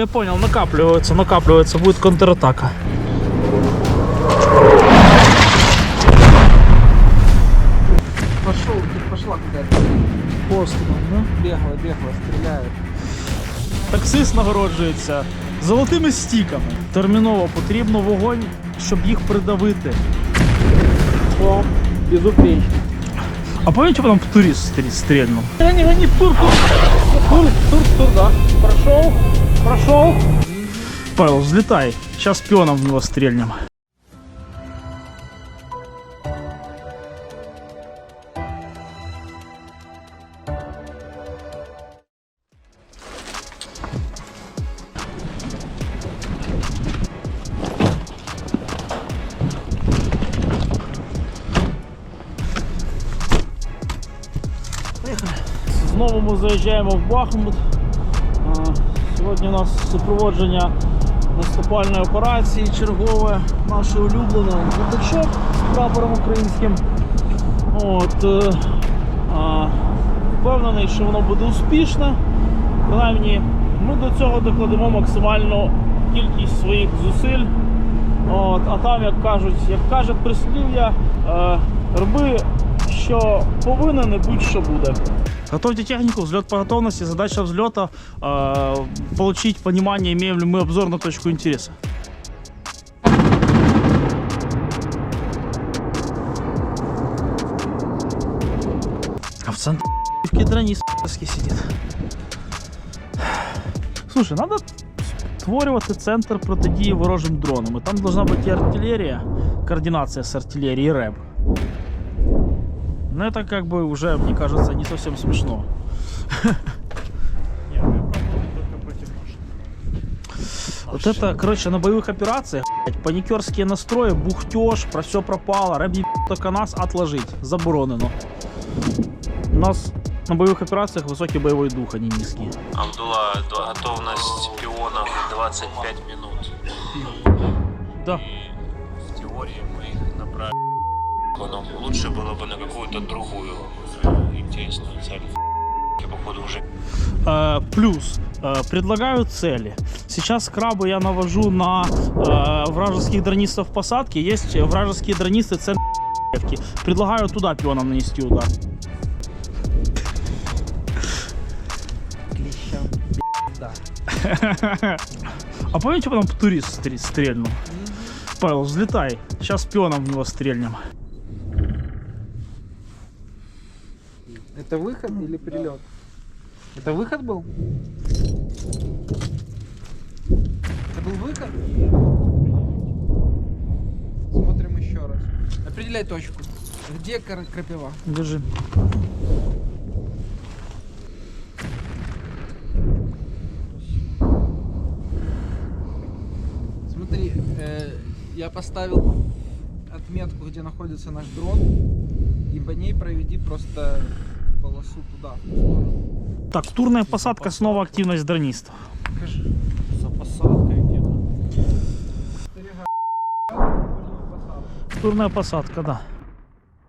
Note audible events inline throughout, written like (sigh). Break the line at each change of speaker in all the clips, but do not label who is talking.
Я понял, накапливается, накапливается, будет контратака.
Пошел, пошла куда-то.
Постріл, ну?
Бегала, бегала, стреляют.
Таксист нагороджується золотими стіками. Терміново потрібно вогонь, щоб їх придавити.
О, безупречно.
А пам'ятаєте, там турист стрі- стрільнув?
Гони, гони, тур, тур. Тур, тур, тур, да. Прошел, прошел.
Павел, взлетай. Сейчас пионом в него стрельнем. Знову ми заїжджаємо в Бахмут. Сьогодні у нас супроводження наступальної операції чергове, наше улюблене дудачок з прапором українським. От, е, а, впевнений, що воно буде успішне. Принаймні, ми до цього докладемо максимальну кількість своїх зусиль. От, а там, як кажуть, як каже прислів'я, е, роби, що повинен, і будь-що буде. Готовьте технику, взлет по готовности. Задача взлета э, получить понимание, имеем ли мы обзор на точку интереса. А в центре в кедране сидит. (laughs) Слушай, надо створювати центр протидії ворожим дронам. І там должна бути і артилерія, координація з артилерією і РЕБ. Но это как бы уже, мне кажется, не совсем смешно. Вот это, короче, на боевых операциях, блядь, паникерские настрои, бухтеж, про все пропало, рэп только нас отложить, заборонено. У нас на боевых операциях высокий боевой дух, а не низкий.
Абдулла, д- готовность пионов 25 минут.
Да.
И в теории мы их направим. Но лучше было бы на какую-то другую интересную цель. Я, походу, уже
Э, плюс предлагаю цели. Сейчас крабы я навожу на э, вражеских дронистов посадки. Есть вражеские дронисты центр Предлагаю туда пионом нанести удар.
Клещам, да. (laughs)
А помните, потом турист стр- стрельнул? Павел, взлетай. Сейчас пионом в него стрельнем.
Это выход или прилет? Это выход был? Это был выход? Смотрим еще раз. Определяй точку. Где кра- крапива?
Держи.
Смотри, э, я поставил отметку, где находится наш дрон, и по ней проведи просто полосу туда. в ту сторону.
Так, турная посадка, снова активность дронистов.
Покажи.
за посадкой где-то.
Стерега. Турную посадку.
Турная посадка, да.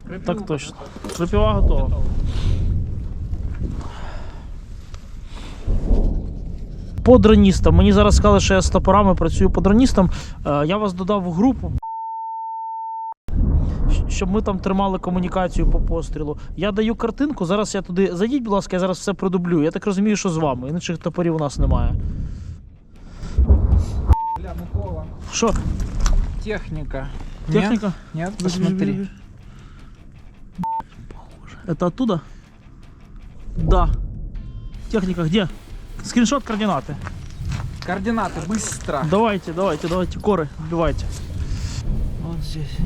Крапиву
Так точно.
подготовь.
Крапива готова. По дроністам. Мені зараз сказали, що я з топорами працюю по дроністам. Е, Я вас додав в групу. щ- Щоб ми там тримали комунікацію по пострілу. Я даю картинку. Зараз я туди. Зайдіть, будь ласка, я зараз все продублю. Я так розумію, що з вами. Інших топорів у нас немає.
Бля, Микола.
Що?
Техника.
Техніка?
Нет? Нет? Посмотри.
Это оттуда? Да. Техника где? Скриншот координаты.
Координаты, быстро.
Давайте, давайте, давайте, коры, вбивайте. Вот здесь.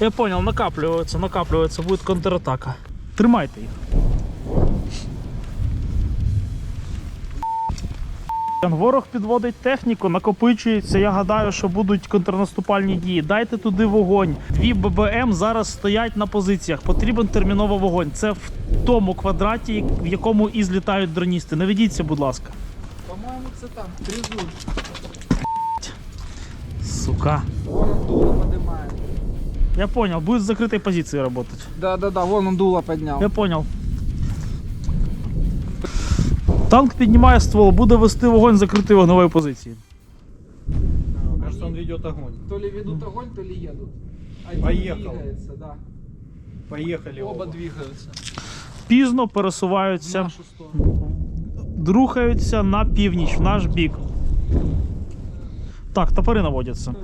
Я понял, накапливается, накапливается, будет контратака. Тримайте їх. Ворог підводить техніку, накопичується. Я гадаю, що будуть контрнаступальні дії. Дайте туди вогонь. Дві ББМ зараз стоять на позиціях. Потрібен терміново вогонь. Це в тому квадраті, в якому і злітають дроністи. Наведіться, будь ласка.
По-моему, это там, внизу.
Сука. Я понял, будет с закрытой позиции работать.
Да-да-да, вон он дуло поднял.
Я понял. Танк піднімає ствол, буде вести вогонь з закритої вогневої позиції.
Кажется, он ведет огонь.
То ли ведут огонь, то ли едут. Один
Поехал.
двигается, да.
Поехали
Оба
оба.
двигаются.
Пізно
В
пересуваються,
нашу сторону.
рухаються на північ, в наш бік. Так, топоры наводятся.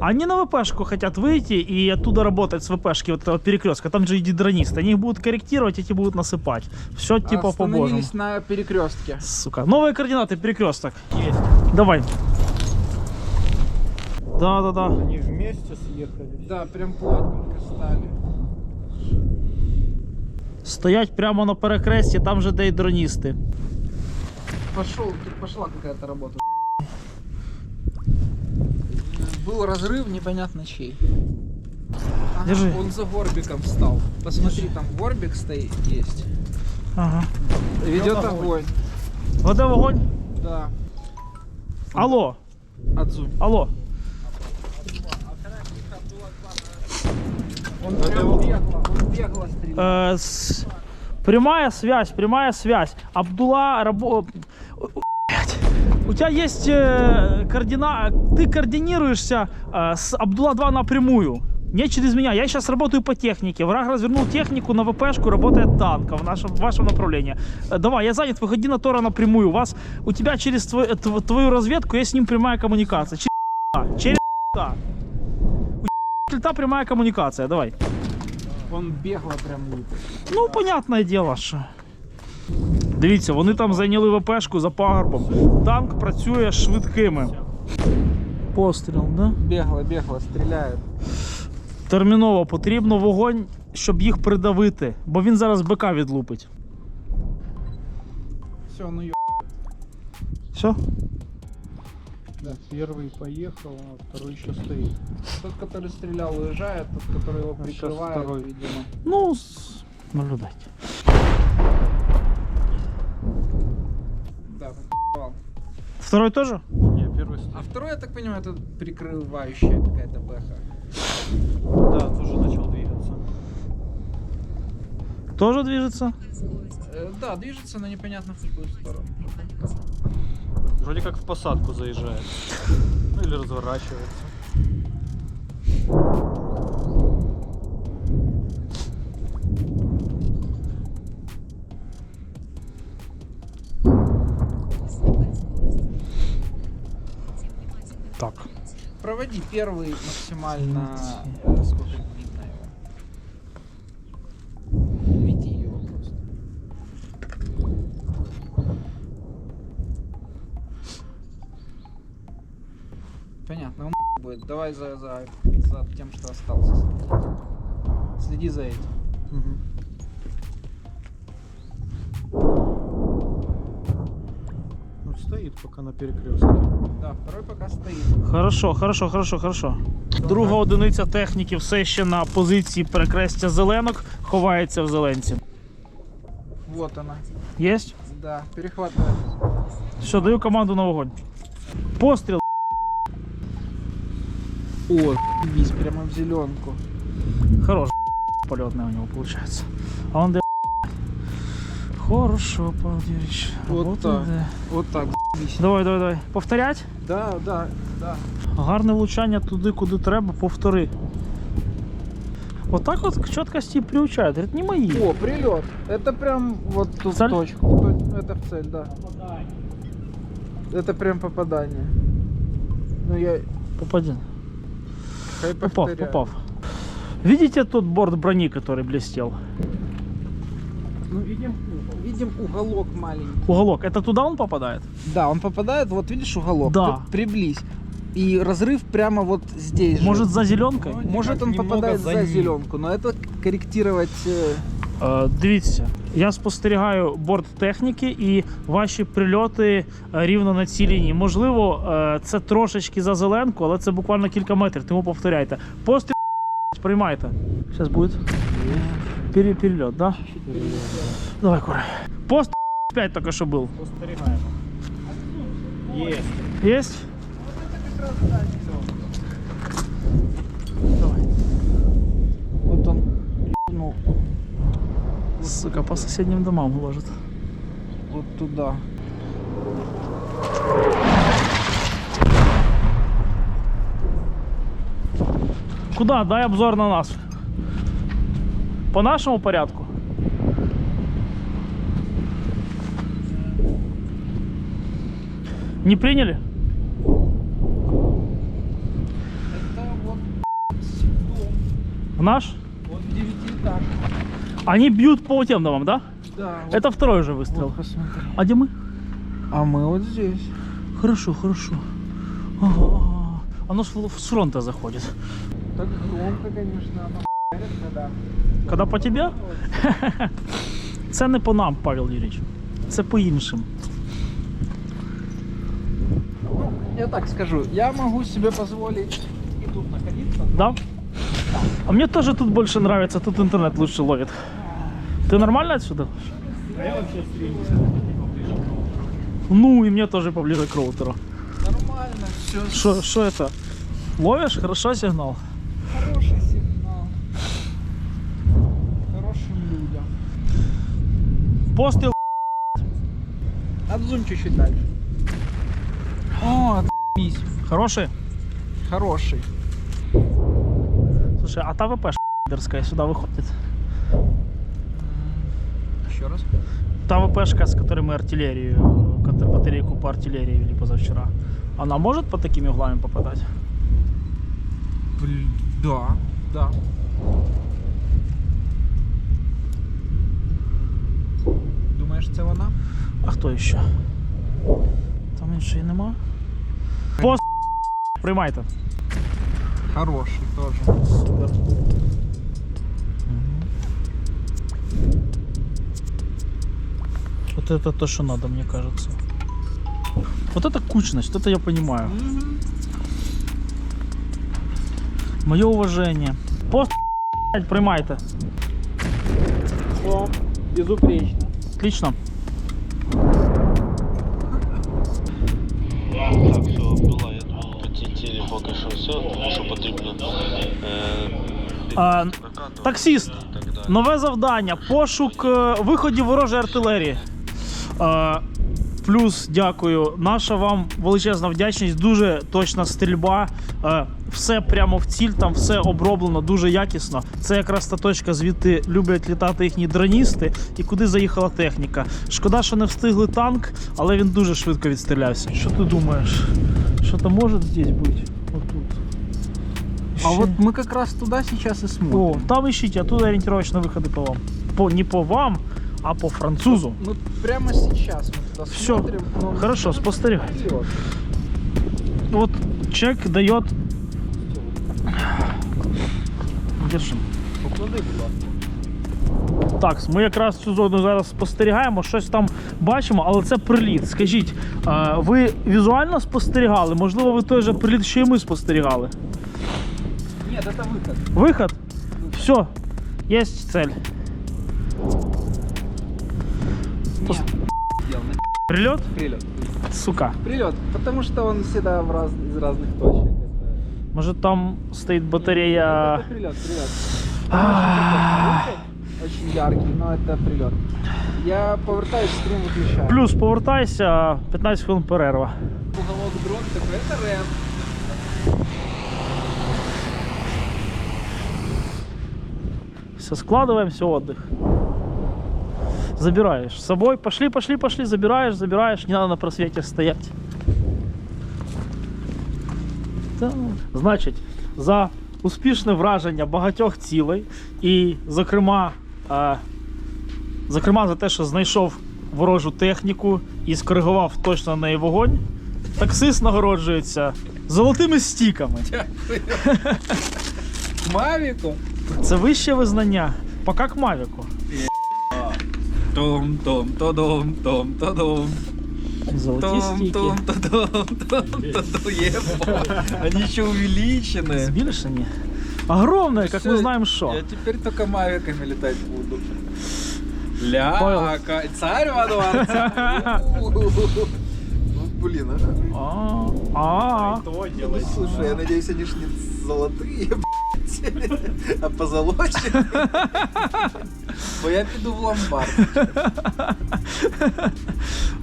Они на ВПшку хотят выйти и оттуда работать с ВПшки вот этого перекрестка. Там же идет дронист. Они их будут корректировать, эти будут насыпать. Все типа по божьему.
Остановились на перекрестке.
Сука. Новые координаты, перекресток. Есть. Давай. Да, да, да.
Они вместе съехали.
Да, прям плотненько стали.
Стоять прямо на перекресті, там же де й дроністи.
Пошел, тут пошла какая-то работа. Был разрыв, непонятно чей. Ага,
Держи.
Он за горбиком встал. Посмотри, там горбик стоит, есть.
Ага.
Ведет
огонь.
огонь.
Веде вогонь.
Да.
Алло,
Отзу.
алло.
Он прям бегло, он бегло стрелял.
Э, с- Прямая связь, прямая связь. Абдулла рабо... Тебя есть э, координа... Ты координируешься э, с Абдулла 2 напрямую. Не через меня. Я сейчас работаю по технике. Враг развернул технику на ВПшку, работает танка в нашем в вашем направлении. Э, давай, я занят, выходи на Тора напрямую. У вас, у тебя через твой- э, тв- твою разведку есть с ним прямая коммуникация. Через через у кельта прямая коммуникация. Давай.
Он бегло прям лупит.
Ну, понятне діло, що. Дивіться, вони там зайняли ВПшку за пагорбом. Танк працює швидкими. Постріл, да?
Бегло, бегло стреляет.
Терміново потрібно вогонь, щоб їх придавити, бо він зараз БК відлупить.
Все, ну ё...
Все?
Да, первый поехал, а второй еще стоит.
Тот, который стрелял, уезжает, тот, который его
А щас
прикрывает,
второй.
видимо.
Ну, с- наблюдайте. Второй тоже?
Не, первый
А второй, я так понимаю, это прикрывающая какая-то бэха.
Да, тоже начал двигаться.
Тоже движется?
Э, да, движется, но непонятно в какую сторону.
Вроде как в посадку заезжает. Ну или разворачивается.
Проводи первый максимально... э, сколько видно его. Мети его просто. Понятно, он (laughs) будет. Давай за, за, за тем, что остался. Следи за этим.
Ну стоит пока на перекрестке.
Да, второй пока стоит.
Хорошо, хорошо, хорошо, хорошо. Друга одиниця техніки все ще на позиції перекрестя зеленок, ховається в зеленці.
Вот она.
Єсть?
Да, перехватывает.
Все, даю команду на вогонь. Постріл.
О, весь прямо в зеленку.
Хорош полетный у него получается. А он де Хорошо, Павел Юрьевич.
Вот
Работает,
так.
да.
Вот так. заебись.
Давай, давай, давай. Повторять.
Да, да, да.
Гарне влучання туди, куди треба, повтори. Отак от к чіткості приучають. Говорить, не мої.
О, прилет. Это прям вот тут
Цель?
в точку. То- Это в цель, да. Это прям попадание. Ну я
Попади.
хай
Попав,
повторяю.
попав. Видите тот борт брони, который блестел?
Ну видим, видим уголок маленький.
Уголок. Это туда он попадает?
Да, он попадает, вот видишь уголок.
Да.
Ты приблизь. И разрыв прямо вот здесь же.
Может, за зеленкой?
Вроде
Может
как
он
немного
попадает
за
за,
ним.
зеленку, но это корректировать. э,
Е, Дивіться, я спостерігаю борт техніки і ваші прильоти е, рівно на цій лінії. Можливо, е, це трошечки за зеленку, але це буквально кілька метрів, тому повторяйте. Постріл (laughs) приймайте. Зараз буде. Пере перелет, да? Перелет. Давай, Кура. Пост 5 только что был.
Постерегаем. Есть.
Есть? Вот это как раз да, Давай.
Вот он ебнул.
Сука, по соседним домам ложит.
Вот туда.
Куда? Дай обзор на нас. По нашему порядку. Не приняли?
Это вот дом.
В наш?
Вот девятиэтажка.
Они бьют по тем домам, да?
Да. вот-
Это второй же выстрел.
вот посмотри.
А где мы?
А мы вот здесь.
Хорошо, хорошо. Ага. Оно с, фронта заходит.
Так громко, конечно, оно когда.
Когда по тебе? (laughs) Це не по нам, Павел Юрійович. Це по іншим.
Я так скажу, я могу себе позволить и тут находиться.
Да? А мне тоже тут больше нравится, тут интернет лучше ловит. Ты нормально отсюда? Ну, и мне тоже поближе к роутеру.
Нормально, все.
Что это? Ловишь? Хорошо сигнал?
Хороший сигнал. Хорошим людям.
Пострел.
Отзум чуть-чуть дальше. О, отъебись.
Хороший?
Хороший.
Слушай, а та ВП шдерская сюда выходит.
Еще раз.
Та ВПшка, с которой мы артиллерию, батарейку по артиллерии вели позавчера, она может по такими углами попадать?
Блин, да, да. Думаєш, це вона?
А хто ще? Там іншої нема. Пост приймайте.
Хороший тоже.
Вот это то, что надо, мне кажется. Вот это кучность, это я понимаю. Мое уважение. Пост приймайте.
О, безупречно.
Отлично.
Так, все, була, я думаю, по цій цілі поки що все, тому що потрібно е,
таксіст. Нове завдання. Пошук е, виходів ворожої артилерії. Е, Плюс дякую. Наша вам величезна вдячність. Дуже точна стрільба. Е, Все прямо в ціль, там все оброблено дуже якісно. Це якраз та точка, звідти люблять літати їхні дроністи і куди заїхала техніка. Шкода, що не встигли танк, але він дуже швидко відстрілявся. Що ти думаєш? Що то може здесь бути? Отут.
А
Ще?
вот мы как раз туда сейчас и смотрим.
О, там ищите, оттуда ориентировочные выходы по вам. По, не по вам, а по французу.
Мы прямо сейчас мы туда
Всё.
смотрим. но-
Хорошо, спостерегай.
Вперед.
Вот человек дает... Держи.
Поклади, будь ласка.
Так, ми якраз цю зону зараз спостерігаємо, щось там бачимо, але це приліт. Скажіть, е, ви візуально спостерігали? Можливо, ви той же приліт, що і ми спостерігали?
Нет, это выход.
Виход? Все, є цель. Пос-
Сделал.
Прильот?
Прилет.
Сука.
Прилет. Потому что он всегда в раз... из разных точек. Это...
Може там стоїть батарея.
Это прилет, прилет.
Ах.
Очень яркий, но это прилет. Я повертаюсь, стрим выключаю.
Плюс повертайся, 15 хвилин перерва.
Уголок дрон такой, это рэп.
Все, складываем, все, отдых. Забираешь с собой. Пошли, пошли, пошли. Забираешь, забираешь. Не надо на просвете стоять. Значить, за успішне враження багатьох цілей і, зокрема, е, зокрема, за те, що знайшов ворожу техніку і скоригував точно на неї вогонь, таксист нагороджується золотими стіками.
Мавику.
Це вище визнання. Пока к Мавіку.
Том, том, тодом, том, тодом.
Золоті
Том,
стіки.
том, тодом, том, тодом. Ебать. Они еще увеличены.
Збільшені. Огромне, як ми
Всё,
знаємо що.
Я теперь только мавиками летать буду. Ля,
Понял.
ка- царь во дворце. (laughs)
Ну, блин, а?
А, а,
Ну, слушай, я надеюсь, они ж не золотые, (laughs) блядь, а позолоченные. (laughs)
Бо я піду в ломбард.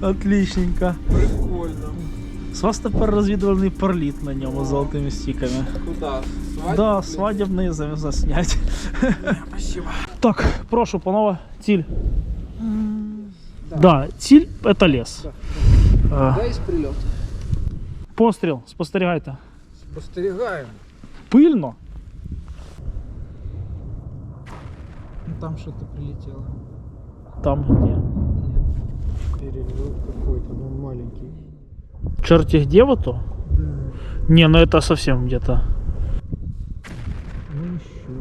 (laughs)
отличненько.
Прикольно.
З вас тепер розвідувальний проліт на ньому з золотими стіками.
Куда?
Да, свадебные за- заснять. (laughs)
Спасибо.
Так, прошу, панове, ціль.
Да.
Да, ціль это лес.
Да.
Е,
Дай прильот.
Постріл, спостерігайте.
Спостерігаємо.
Пильно.
Ну там что-то прилетело.
Там где?
Перелет какой-то, но он маленький.
Черти где вот то?
Да.
Не, ну это совсем где-то.
Ну еще.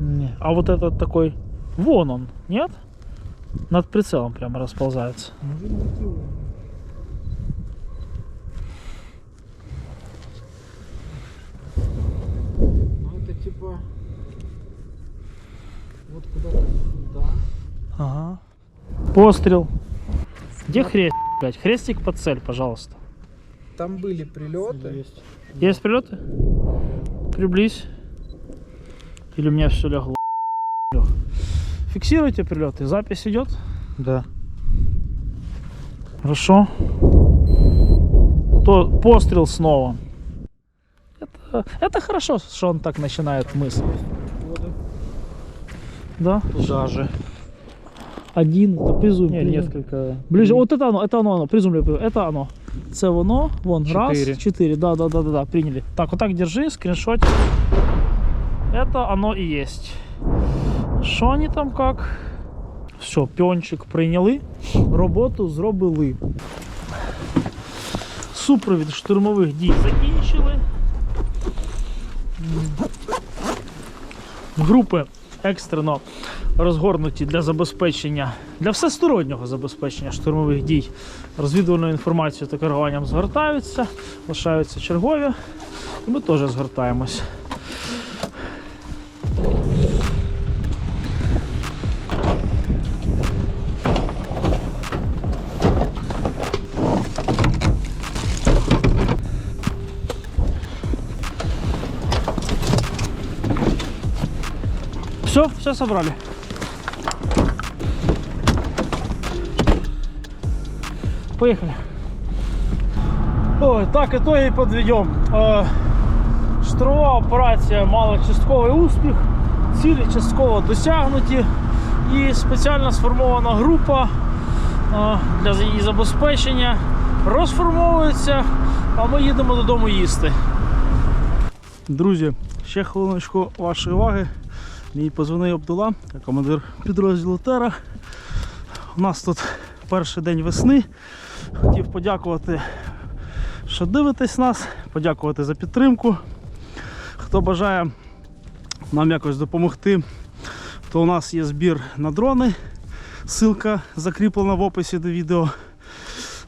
Не. А вот этот такой, вон он, нет? Над прицелом прямо расползается.
Может быть.
Ну это типа... Вот куда-то сюда.
Ага. Пострел. Где хрест, блядь? Хрестик под цель, пожалуйста.
Там были прилеты.
Есть.
Есть прилеты? Приблизь. Или у меня все легло? Фиксируйте прилеты. Запись идет?
Да.
Хорошо. То пострел снова Это, это хорошо, что он так начинает мысль. Да?
Туда же.
Один, это призум.
Не,
призум.
несколько.
Ближе, вот это оно, это оно, оно, призумли, это оно. Це воно, вон,
Четыре.
раз, четыре, да, да, да, да, да, приняли. Так, вот так держи, скриншот. Это оно и есть. Що вони там как? Все, піончик прийняли, роботу зробили. Супровід штурмових дій закінчили. Групи екстрено розгорнуті для забезпечення, для всестороннього забезпечення штурмових дій розвідувальною інформацією та керуванням згортаються, лишаються чергові, і ми теж згортаємось. Все, все собрали. Поехали. Ой, так, итоги подведем. Е, Штурмова операція мала частковий успіх, цілі частково досягнуті і спеціально сформована група е, для її забезпечення розформовується, а ми їдемо додому їсти. Друзі, ще хвилиночку вашої уваги. Мій позивний Абдула, командир підрозділу Тера. У нас тут перший день весни. Хотів подякувати, що дивитесь нас, подякувати за підтримку. Хто бажає нам якось допомогти, то у нас є збір на дрони. Ссылка закріплена в описі до відео.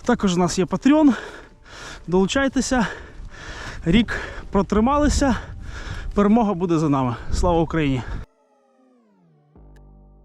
Також у нас є Patreon. Долучайтеся. Рік протрималися. Перемога буде за нами. Слава Україні!